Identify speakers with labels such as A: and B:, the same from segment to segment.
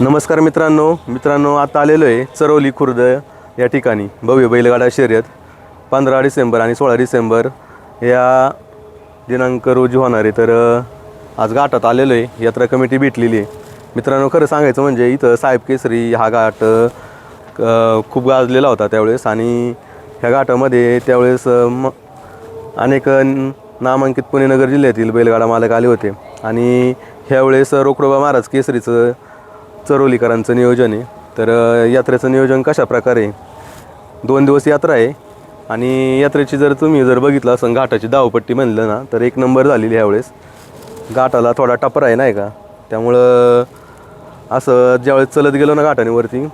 A: नमस्कार मित्रांनो. मित्रांनो आता आलेलो आहे चरवली खुर्द या ठिकाणी. भव्य बैलगाडा शर्यत पंधरा डिसेंबर आणि सोळा डिसेंबर या दिनांक रोजी होणार आहे. तर आज घाटात आलेलो आहे. यात्रा कमिटी भेटलेली आहे. मित्रांनो खरं सांगायचं म्हणजे इथं साहेब केसरी हा घाट क- खूप गाजलेला होता त्यावेळेस आणि ह्या घाटामध्ये त्यावेळेस म अनेक नामांकित पुणे नगर जिल्ह्यातील बैलगाडा मालक आले होते. आणि ह्यावेळेस रोकडोबा महाराज केसरीचं चरोलीकरांचं नियोजन आहे. तर यात्रेचं नियोजन कशा प्रकारे दोन दिवस यात्रा आहे आणि यात्रेची जर तुम्ही जर बघितलं असं घाटाची धावपट्टी म्हणलं ना तर एक नंबर झालेली ह्यावेळेस. घाटाला थोडा टपर आहे नाही का त्यामुळं असं ज्यावेळेस चलत गेलो ना घाटानेवरती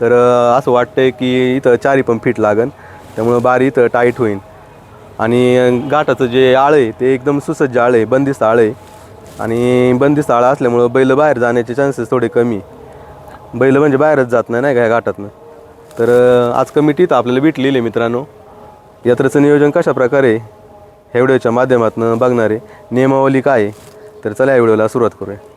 A: तर असं असं आहे की इथं चारी पण फिट लागन. त्यामुळं बारी इथं टाईट होईल आणि घाटाचं जे आळं आहे ते एकदम सुसज्ज आळं आहे बंदिस्त आळं आहे. आणि बंदिस्त आळा असल्यामुळं बैल बाहेर जाण्याचे चान्सेस थोडे कमी. बैल म्हणजे बाहेरच जात नाही नाही का ह्या घाटातनं? तर अ, आज कमिटीत आपल्याला भेटलेली आहे मित्रांनो. यात्रेचं नियोजन कशा प्रकारे ह्या व्हिडिओच्या माध्यमातून बघणारे. नियमावली काय आहे? तर चला या व्हिडिओला सुरुवात करूया.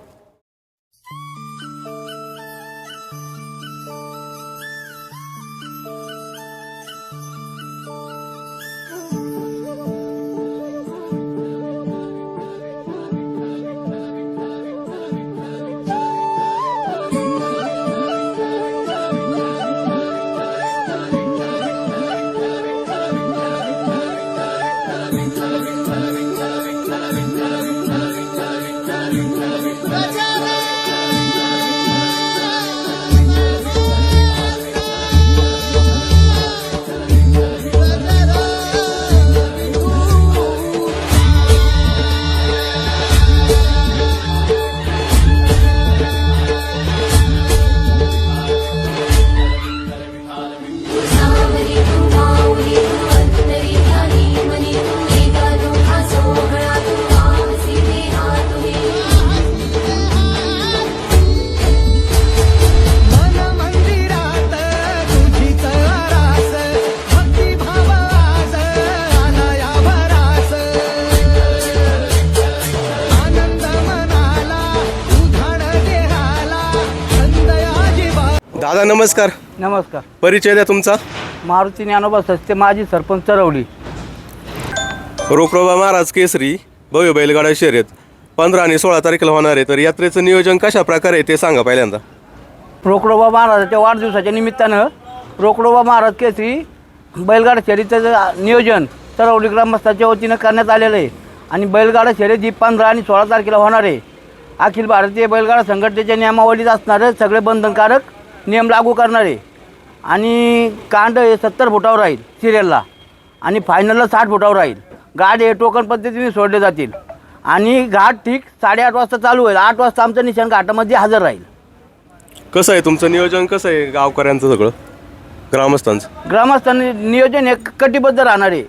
A: नमस्कार.
B: नमस्कार.
A: परिचय द्या तुमचा.
B: मारुती ज्ञानोबा सस्ते माजी सरपंच चरवली.
A: रोकडोबा महाराज केसरी भव्य बैलगाडा शर्यत. पंधरा आणि सोळा तारखेला होणार आहे. तर यात्रेचं नियोजन कशा प्रकारे आहे ते सांगा पहिल्यांदा.
B: रोकडोबा महाराजाच्या वाढदिवसाच्या निमित्तानं रोकडोबा महाराज केसरी बैलगाडा शर्यतीचं नियोजन चरवली ग्रामस्थाच्या वतीनं करण्यात आलेलं आहे. आणि बैलगाडा शर्यत ही पंधरा आणि सोळा तारखेला होणार आहे. अखिल भारतीय बैलगाडा संघटनेच्या नियमावलीत असणारे सगळे बंधनकारक नियम लागू करणारे. आणि कांड हे सत्तर फुटावर राहील सिरियलला आणि फायनलला साठ फुटावर राहील. गाड हे टोकन पद्धतीने सोडले जातील. आणि घाट ठीक साडेआठ वाजता चालू होईल. आठ वाजता आमचं निशाण घाटामध्ये हजर राहील.
A: कसं आहे तुमचं नियोजन? कसं आहे गावकऱ्यांचं सगळं? ग्रामस्थांचं?
B: ग्रामस्थांनी नियोजन हे कटिबद्ध राहणार आहे.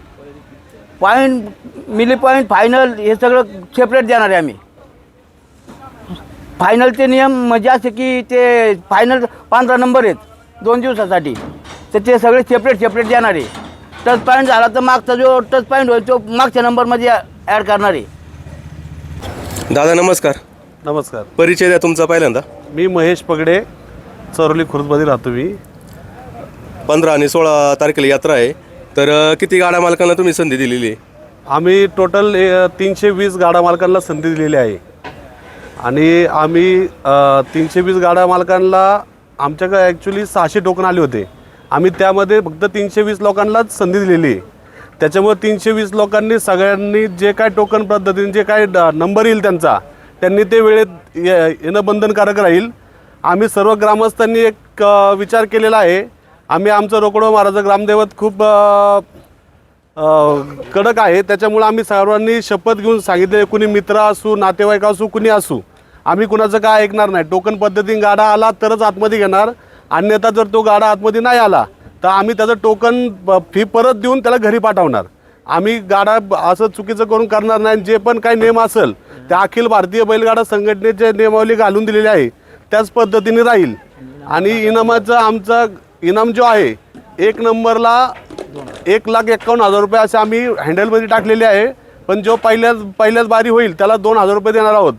B: पॉईंट मिली पॉईंट फायनल हे सगळं सेपरेट देणार आहे आम्ही. फायनलचे नियम म्हणजे असे की ते फायनल पंधरा नंबर आहेत दोन दिवसासाठी. तर ते सगळे सेपरेट सेपरेट देणार आहे. टच पॉईंट झाला तर मागचा जो टच पॉईंट होईल तो मागच्या नंबरमध्ये ॲड करणार आहे.
A: दादा नमस्कार.
C: नमस्कार.
A: परिचय द्या तुमचा पहिल्यांदा.
C: मी महेश पगडे चरोली खुर्दमध्ये राहतो मी.
A: पंधरा आणि सोळा तारखेला यात्रा आहे. तर किती गाड्या मालकांना तुम्ही संधी दिलेली आहे?
C: आम्ही टोटल तीनशे वीस गाडा मालकांना संधी दिलेली आहे. आणि आम्ही तीनशे वीस गाड्या मालकांना आमच्याकडे ॲक्च्युली सहाशे टोकन आले होते. आम्ही त्यामध्ये फक्त तीनशे वीस लोकांनाच संधी दिलेली आहे. त्याच्यामुळे तीनशे वीस लोकांनी सगळ्यांनी जे काय टोकन पद्धतीने जे काय ड- नंबर येईल त्यांचा त्यांनी ते वेळेत ये- येणं बंधनकारक राहील. आम्ही सर्व ग्रामस्थांनी एक विचार केलेला आहे. आम्ही आमचं रोकडो महाराज ग्रामदैवत खूप कडक आहे. त्याच्यामुळं आम्ही सर्वांनी शपथ घेऊन सांगितले कुणी मित्र असू नातेवाईक असू कुणी असू आम्ही कुणाचं काय ऐकणार नाही. टोकन पद्धतीने गाडा आला तरच आतमध्ये घेणार. अन्यथा जर तो गाडा आतमध्ये नाही आला तर आम्ही त्याचं टोकन फी परत देऊन त्याला घरी पाठवणार. आम्ही गाडा असं चुकीचं करून करणार नाही. जे पण काही नियम असेल त्या अखिल भारतीय बैलगाडा संघटनेचे नियमावली घालून दिलेली आहे. त्याच पद्धतीने राहील. आणि इनामाचं आमचा इनाम जो आहे एक नंबरला एक लाख एक्कावन्न हजार रुपये असे आम्ही हँडलमध्ये टाकलेले आहे. पण जो पहिल्याच पहिल्याच बारी होईल त्याला दोन हजार रुपये देणार आहोत.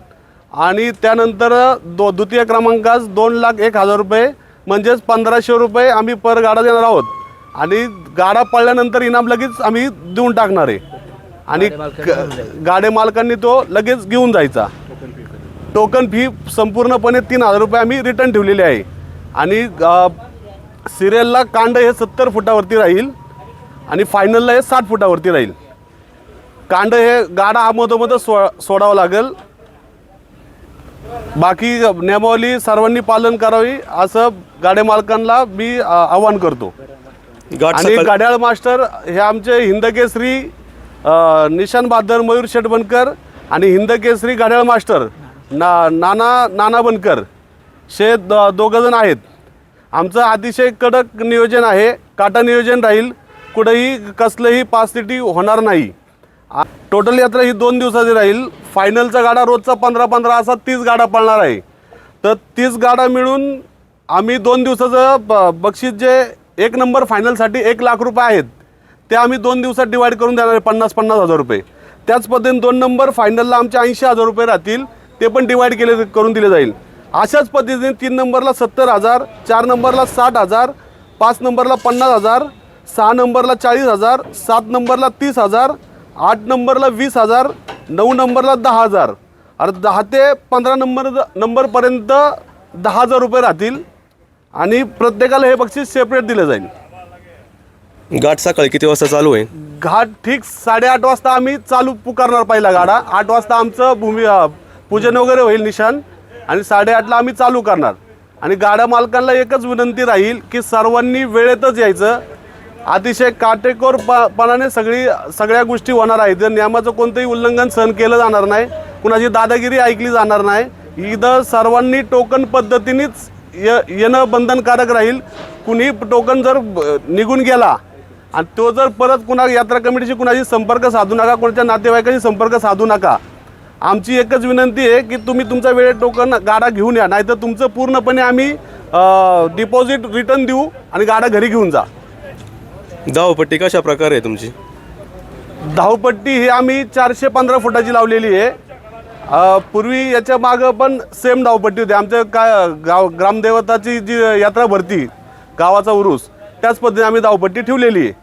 C: आणि त्यानंतर दो द्वितीय क्रमांकास दोन लाख एक हजार रुपये म्हणजेच पंधराशे रुपये आम्ही पर गाडा देणार आहोत. आणि गाडा पडल्यानंतर इनाम लगेच आम्ही देऊन टाकणार आहे. आणि गाडे मालकांनी तो लगेच घेऊन जायचा. टोकन फी संपूर्णपणे तीन हजार रुपये आम्ही रिटर्न ठेवलेली आहे. आणि सिरियलला कांड हे सत्तर फुटावरती राहील. आणि फायनलला हे साठ फुटावरती राहील. कांड हे गाडा हा मधोमध सो सोडावं लागेल. बाकी नियमावली सर्वांनी पालन करावी असं गाड्या मालकांना मी आवाहन करतो. आणि गाड्याळ मास्टर हे आमचे हिंदकेसरी निशान बहादर मयूर शेठ बनकर आणि हिंदकेसरी गाड्याळ मास्टर ना नाना नाना बनकर शे द दोघं जण आहेत. आमचं अतिशय कडक नियोजन आहे. काटा नियोजन राहील. कुठंही कसलंही पासिटी होणार नाही. टोटल यात्रा ही दोन दिवसाची राहील. फायनलचा गाडा रोजचा पंधरा पंधरा असा तीस गाडा पळणार आहे. तर तीस गाडा मिळून आम्ही दोन दिवसाचं ब बक्षीस जे एक नंबर फायनलसाठी एक लाख रुपये आहेत ते आम्ही दोन दिवसात डिवाईड करून देणार आहे पन्नास पन्नास हजार रुपये. त्याच पद्धतीने दोन नंबर फायनलला आमचे ऐंशी हजार रुपये राहतील ते पण डिवाईड केले करून दिले जाईल. अशाच पद्धतीने तीन नंबरला सत्तर हजार चार नंबरला साठ हजार पाच नंबरला पन्नास हजार सहा नंबरला चाळीस हजार सात नंबरला तीस हजार आठ नंबरला वीस हजार नऊ नंबरला दहा हजार. अरे दहा ते पंधरा नंबर नंबरपर्यंत दहा हजार रुपये राहतील आणि प्रत्येकाला हे बक्षीस सेपरेट दिलं जाईल.
A: गाठ सकाळी किती वाजता चालू आहे?
C: घाट ठीक साडेआठ वाजता आम्ही चालू पुकारणार पहिला गाडा. आठ वाजता आमचं भूमी पूजन वगैरे होईल निशान आणि साडेआठला आम्ही चालू करणार. आणि गाड्या मालकांना एकच विनंती राहील की सर्वांनी वेळेतच यायचं. अतिशय काटेकोर पणाने सगळी सगळ्या गोष्टी होणार आहेत. नियमाचं कोणतंही उल्लंघन सहन केलं जाणार नाही कुणाची दादागिरी ऐकली जाणार नाही इथं सर्वांनी टोकन पद्धतीनेच य येणं बंधनकारक राहील. कुणी टोकन जर निघून गेला आणि तो जर परत कुणा यात्रा कमिटीशी कुणाशी संपर्क साधू नका कोणाच्या नातेवाईकाशी संपर्क साधू नका. आमची एकच विनंती आहे की तुम्ही तुमचा वेळेत टोकन गाडा घेऊन या नाहीतर तुमचं पूर्णपणे आम्ही डिपॉझिट रिटर्न देऊ आणि गाडा घरी घेऊन जा.
A: धावपट्टी कशा प्रकारे आहे तुमची?
C: धावपट्टी ही आम्ही चारशे पंधरा फुटाची लावलेली आहे. अ, पूर्वी याच्या मागं पण सेम धावपट्टी होती. आमच्या काय गाव ग्रामदेवताची जी यात्रा भरती गावाचा उरूस त्याच पद्धतीने आम्ही धावपट्टी ठेवलेली आहे.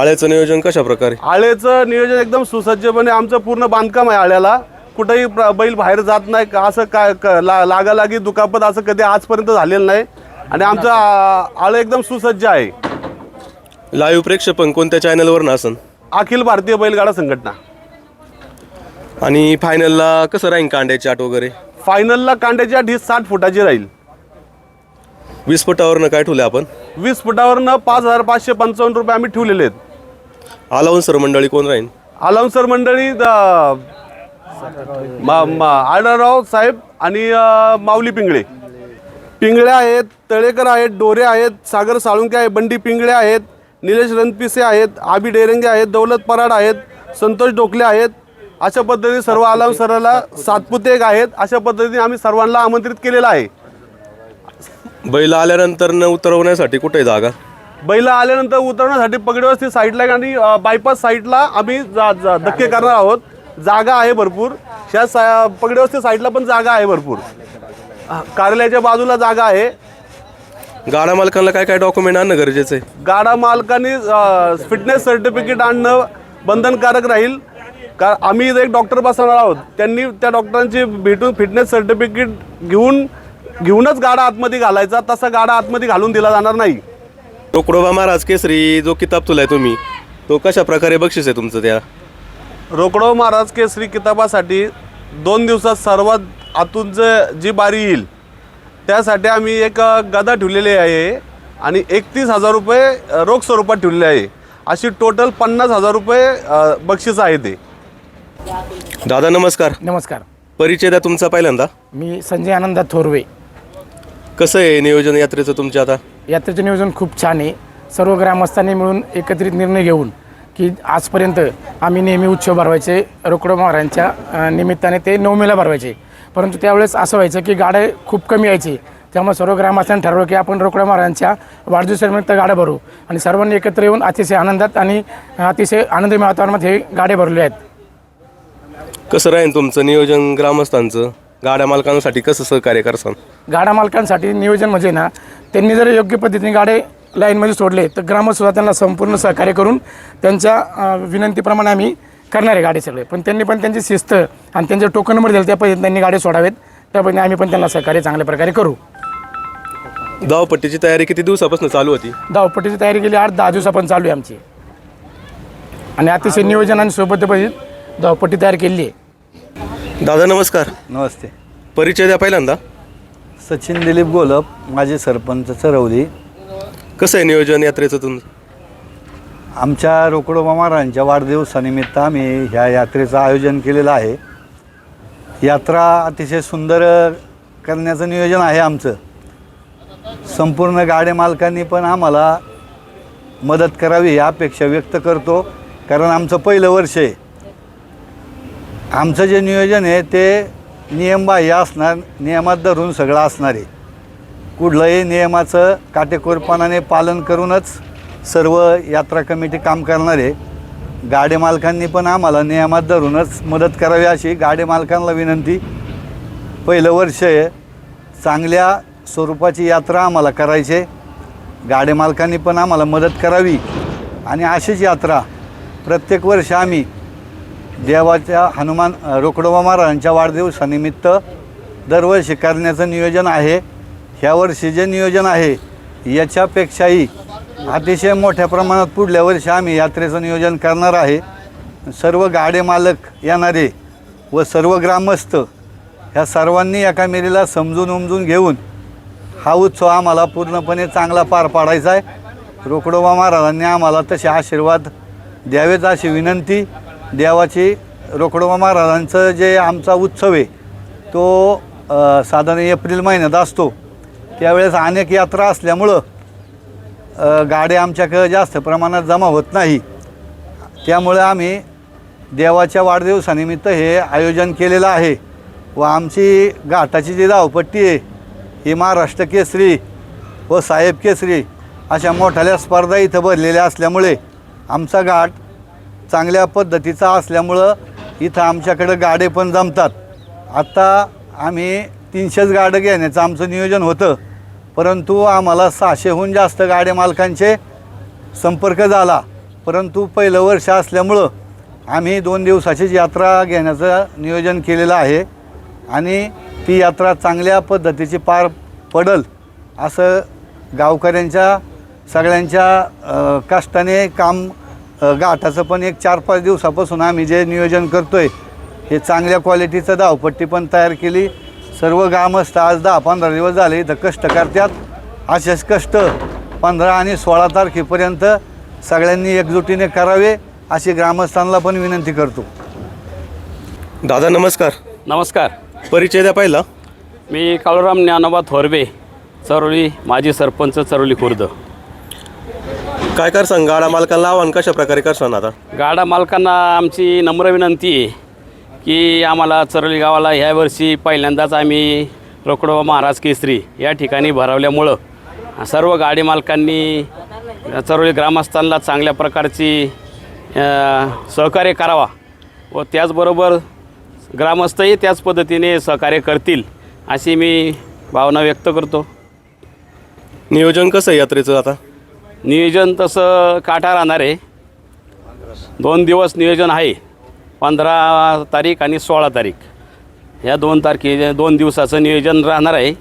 A: आळ्याचं नियोजन कशा प्रकारे?
C: आळेचं नियोजन एकदम सुसज्जपणे आमचं पूर्ण बांधकाम आहे आळ्याला. कुठंही प्र- बैल बाहेर जात नाही. का असं काय क- ला लागालागी दुखापत असं कधी आजपर्यंत झालेलं नाही. आणि आमचं आ- आळं एकदम सुसज्ज आहे.
A: लाईव्ह प्रेक्षेपण कोणत्या चॅनलवर नसन
C: अखिल भारतीय बैलगाडा संघटना.
A: आणि फायनलला कसं राहील कांड्याची आट वगैरे?
C: फायनलला कांड्याची आठ ही साठ फुटाची राहील.
A: वीस फुटावरनं काय ठेवलं आपण?
C: वीस फुटावरनं पाच हजार पाचशे पंचावन्न रुपये आम्ही ठेवलेले आहेत.
A: आलावून मंडळी कोण राहील
C: अलाउन्सर मंडळी द- मा- मा- आढळराव साहेब आणि अ, माऊली पिंगळे. पिंगळे आहेत तळेकर आहेत डोरे आहेत सागर साळुंके आहेत बंडी पिंगळे आहेत निलेश रणपिसे आहेत आबी डेरंगे आहेत दौलत पराड आहेत संतोष डोकले आहेत. अशा पद्धतीने सर्व अलाउन्सरला सातपुते एक आहेत. अशा पद्धतीने आम्ही सर्वांना आमंत्रित केलेलं आहे.
A: बैल आल्यानंतर न उतरवण्यासाठी कुठे जागा?
C: बैल आल्यानंतर उतरण्यासाठी पगडीवस्ती साईडला आणि बायपास साईडला आम्ही जा जा धक्के करणार आहोत. जागा आहे भरपूर. ह्या सा पगडीवस्ती साईडला पण जागा आहे भरपूर. कार्यालयाच्या बाजूला जागा आहे.
A: गाडा मालकांना काय काय डॉक्युमेंट आणणं गरजेचं आहे?
C: गाडा मालकाने फिटनेस सर्टिफिकेट आणणं बंधनकारक राहील. का आम्ही इथं एक डॉक्टर बसवणार आहोत. त्यांनी त्या डॉक्टरांची भेटून फिटनेस सर्टिफिकेट घेऊन घेऊनच गाडा आतमध्ये घालायचा. तसा गाडा आतमध्ये घालून दिला जाणार नाही.
A: टोकडोबा महाराज केसरी जो किताब तुलाय तुम्ही तो कशा प्रकारे बक्षीस आहे तुमचं त्या?
C: रोकडो महाराज केसरी किताबासाठी दोन दिवसात सर्वात आतून जे जी बारी येईल त्यासाठी आम्ही एक गदा ठेवलेली आहे आणि एकतीस हजार रुपये रोख स्वरूपात ठेवलेले आहे. अशी टोटल पन्नास हजार रुपये बक्षीस आहे ते.
A: दादा नमस्कार.
D: नमस्कार.
A: परिचय द्या तुमचा पहिल्यांदा.
D: मी संजय आनंदा थोरवे.
A: कसं आहे नियोजन यात्रेचं तुमच्या आता?
D: यात्रेचं नियोजन खूप छान आहे. सर्व ग्रामस्थांनी मिळून एकत्रित निर्णय घेऊन की आजपर्यंत आम्ही नेहमी उत्सव भरवायचे. रोकडो महाराजांच्या निमित्ताने ते नवमीला भरवायचे. परंतु त्यावेळेस असं व्हायचं की गाड्या खूप कमी यायचे. त्यामुळे सर्व ग्रामस्थांनी ठरवलं की आपण रोकडो महाराजांच्या वाढदिवसानिमित्त गाड्या भरू. आणि सर्वांनी एकत्र येऊन अतिशय आनंदात आणि अतिशय आनंदी वातावरणात हे गाड्या भरले आहेत.
A: कसं राहील तुमचं नियोजन ग्रामस्थांचं? गाड्या मालकांसाठी कसं सहकार्य करसान?
D: गाडा मालकांसाठी नियोजन म्हणजे ना त्यांनी जर योग्य पद्धतीने गाडे लाईनमध्ये सोडले तर ग्रामसुद्धा त्यांना संपूर्ण सहकार्य करून त्यांच्या विनंतीप्रमाणे आम्ही करणार आहे गाडी सगळे. पण त्यांनी पण त्यांची शिस्त आणि त्यांचे टोकन नंबर दिले त्या पद्धतीने त्यांनी गाडी सोडावेत. त्या पद्धतीने आम्ही पण त्यांना सहकार्य चांगल्या प्रकारे करू.
A: धावपट्टीची तयारी किती दिवसापासून चालू होती?
D: धावपट्टीची तयारी केली आठ दहा दिवसापर्यंत चालू आहे आमची. आणि अतिशय नियोजन आणि सोबत धावपट्टी तयार केली आहे.
A: दादा नमस्कार.
E: नमस्ते.
A: परिचय द्या पहिल्यांदा.
E: सचिन दिलीप गोलप माझे सरपंच चरवली.
A: कसं आहे नियोजन यात्रेचं तुमचं?
E: आमच्या रोकडोबा महाराजांच्या वाढदिवसानिमित्त आम्ही ह्या यात्रेचं आयोजन केलेलं आहे. यात्रा अतिशय सुंदर करण्याचं नियोजन आहे आमचं. संपूर्ण गाड्या मालकांनी पण आम्हाला मदत करावी ही अपेक्षा व्यक्त करतो. कारण आमचं पहिलं वर्ष आहे. आमचं जे नियोजन आहे ते नियमबाह्य असणार नियमात धरून सगळं असणार आहे. कुठलंही नियमाचं काटेकोरपणाने पालन करूनच सर्व यात्रा कमिटी काम करणारे आहे मालकांनी पण आम्हाला नियमात धरूनच मदत करावी अशी गाडी मालकांना विनंती. पहिलं वर्ष आहे चांगल्या स्वरूपाची यात्रा आम्हाला करायची. आहे. मालकांनी पण आम्हाला मदत करावी. आणि अशीच यात्रा प्रत्येक वर्ष आम्ही देवाच्या हनुमान रोकडोबा महाराजांच्या वाढदिवसानिमित्त दरवर्षी करण्याचं नियोजन आहे. ह्या वर्षी जे नियोजन आहे याच्यापेक्षाही अतिशय मोठ्या प्रमाणात पुढल्या वर्षी आम्ही यात्रेचं नियोजन करणार आहे. सर्व गाडे मालक येणारे व सर्व ग्रामस्थ ह्या सर्वांनी एका मेरीला समजून उमजून घेऊन हा उत्सव आम्हाला पूर्णपणे चांगला पार पाडायचा आहे. रोकडोबा महाराजांनी आम्हाला तसे आशीर्वाद द्यावेच अशी विनंती. देवाची रोकडोबा महाराजांचं जे आमचा उत्सव आहे तो साधारण एप्रिल महिन्यात असतो. त्यावेळेस अनेक यात्रा असल्यामुळं गाड्या आमच्याकडं जास्त प्रमाणात जमा होत नाही. त्यामुळे आम्ही देवाच्या वाढदिवसानिमित्त हे आयोजन केलेलं आहे व आमची घाटाची जी धावपट्टी आहे ही महाराष्ट्र केसरी व साहेब केसरी अशा मोठ्या स्पर्धा इथं भरलेल्या असल्यामुळे आमचा घाट चांगल्या पद्धतीचा असल्यामुळं इथं आमच्याकडं गाडे पण जमतात. आत्ता आम्ही तीनशेच गाडं घेण्याचं आमचं नियोजन होतं. परंतु आम्हाला सहाशेहून जास्त गाड्या मालकांचे संपर्क झाला. परंतु पहिलं वर्ष असल्यामुळं आम्ही दोन दिवसाचीच यात्रा घेण्याचं नियोजन केलेलं आहे आणि ती यात्रा चांगल्या पद्धतीची पार पडल असं गावकऱ्यांच्या सगळ्यांच्या कष्टाने काम गाठाचं पण एक चार पाच दिवसापासून आम्ही जे नियोजन करतो आहे हे चांगल्या क्वालिटीचं धावपट्टी पण तयार केली. सर्व ग्रामस्थ आज दहा पंधरा दिवस झाले इथं कष्ट करतात. असेच कष्ट पंधरा आणि सोळा तारखेपर्यंत सगळ्यांनी एकजुटीने करावे अशी ग्रामस्थांना पण विनंती करतो.
A: दादा नमस्कार.
F: नमस्कार.
A: परिचय द्या पहिला.
F: मी काळूराम ज्ञानोबा थोरबे चरोली माजी सरपंच चरोली खुर्द.
A: काय कर सांग? गाड्या मालकांना आव्हान कशा प्रकारे करसान आता?
F: गाडा मालकांना आमची नम्र विनंती आहे. की आम्हाला चरोली गावाला ह्या वर्षी पहिल्यांदाच आम्ही रोकडोबा महाराज केसरी या ठिकाणी भरवल्यामुळं सर्व गाडी मालकांनी चरोली ग्रामस्थांना चांगल्या प्रकारची सहकार्य करावा व त्याचबरोबर ग्रामस्थही त्याच पद्धतीने सहकार्य करतील अशी मी भावना व्यक्त करतो.
A: नियोजन कसं आहे यात्रेचं आता?
F: नियोजन तसं काटा राहणार आहे. दोन दिवस नियोजन आहे. पंधरा तारीख आणि सोळा तारीख. ह्या दोन तारखे दोन दिवसाचं नियोजन राहणार आहे.